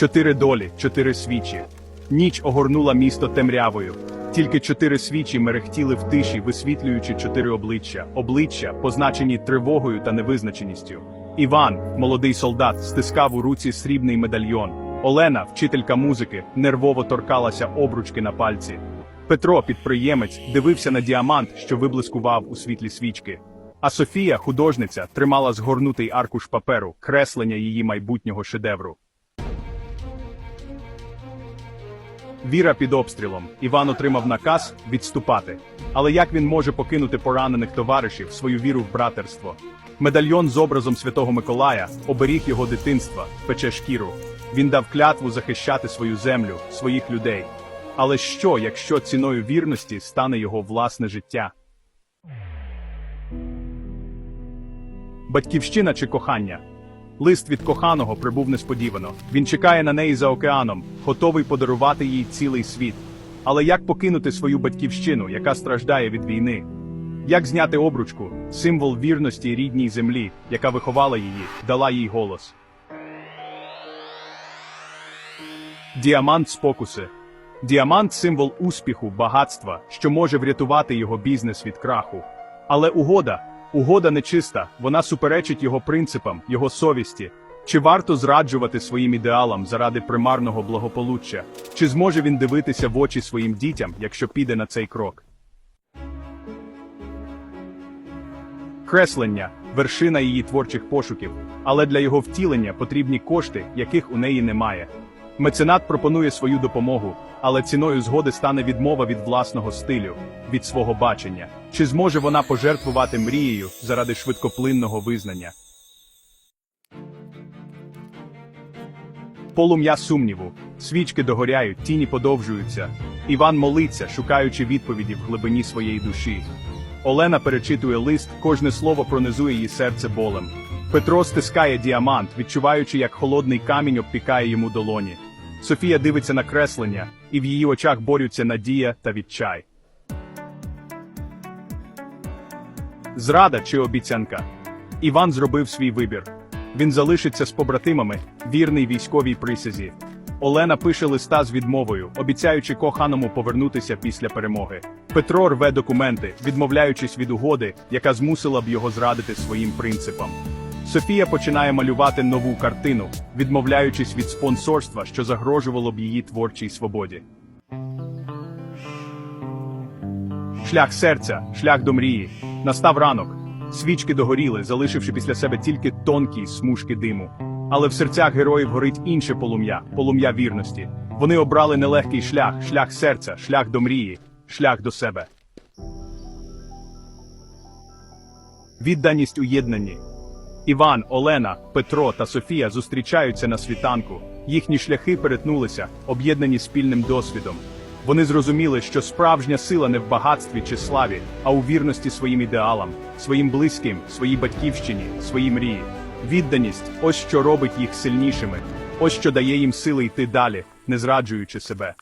Чотири долі, чотири свічі. Ніч огорнула місто темрявою. Тільки чотири свічі мерехтіли в тиші, висвітлюючи чотири обличчя, обличчя, позначені тривогою та невизначеністю. Іван, молодий солдат, стискав у руці срібний медальйон. Олена, вчителька музики, нервово торкалася обручки на пальці. Петро, підприємець, дивився на діамант, що виблискував у світлі свічки. А Софія, художниця, тримала згорнутий аркуш паперу, креслення її майбутнього шедевру. Віра під обстрілом. Іван отримав наказ відступати. Але як він може покинути поранених товаришів, свою віру в братерство? Медальйон з образом Святого Миколая оберіг його дитинства, пече шкіру. Він дав клятву захищати свою землю, своїх людей. Але що, якщо ціною вірності стане його власне життя? Батьківщина чи кохання? Лист від коханого прибув несподівано. Він чекає на неї за океаном, готовий подарувати їй цілий світ. Але як покинути свою батьківщину, яка страждає від війни? Як зняти обручку, символ вірності рідній землі, яка виховала її, дала їй голос? Діамант спокуси. Діамант символ успіху, багатства, що може врятувати його бізнес від краху. Але угода, угода нечиста, вона суперечить його принципам, його совісті. Чи варто зраджувати своїм ідеалам заради примарного благополуччя? Чи зможе він дивитися в очі своїм дітям, якщо піде на цей крок? Креслення вершина її творчих пошуків, але для його втілення потрібні кошти, яких у неї немає. Меценат пропонує свою допомогу, але ціною згоди стане відмова від власного стилю, від свого бачення. Чи зможе вона пожертвувати мрією заради швидкоплинного визнання? Полум'я сумніву, свічки догоряють, тіні подовжуються. Іван молиться, шукаючи відповіді в глибині своєї душі. Олена перечитує лист, кожне слово пронизує її серце болем. Петро стискає діамант, відчуваючи, як холодний камінь обпікає йому долоні. Софія дивиться на креслення, і в її очах борються надія та відчай. Зрада чи обіцянка? Іван зробив свій вибір. Він залишиться з побратимами, вірний військовій присязі. Олена пише листа з відмовою, обіцяючи коханому повернутися після перемоги. Петро рве документи, відмовляючись від угоди, яка змусила б його зрадити своїм принципам. Софія починає малювати нову картину, відмовляючись від спонсорства, що загрожувало б її творчій свободі. Шлях серця, шлях до мрії. Настав ранок. Свічки догоріли, залишивши після себе тільки тонкі смужки диму. Але в серцях героїв горить інше полум'я, полум'я вірності. Вони обрали нелегкий шлях, шлях серця, шлях до мрії, шлях до себе. Відданість у єднанні. Іван, Олена, Петро та Софія зустрічаються на світанку. Їхні шляхи перетнулися, об'єднані спільним досвідом. Вони зрозуміли, що справжня сила не в багатстві чи славі, а у вірності своїм ідеалам, своїм близьким, своїй батьківщині, своїй мрії. Відданість ось що робить їх сильнішими, ось що дає їм сили йти далі, не зраджуючи себе.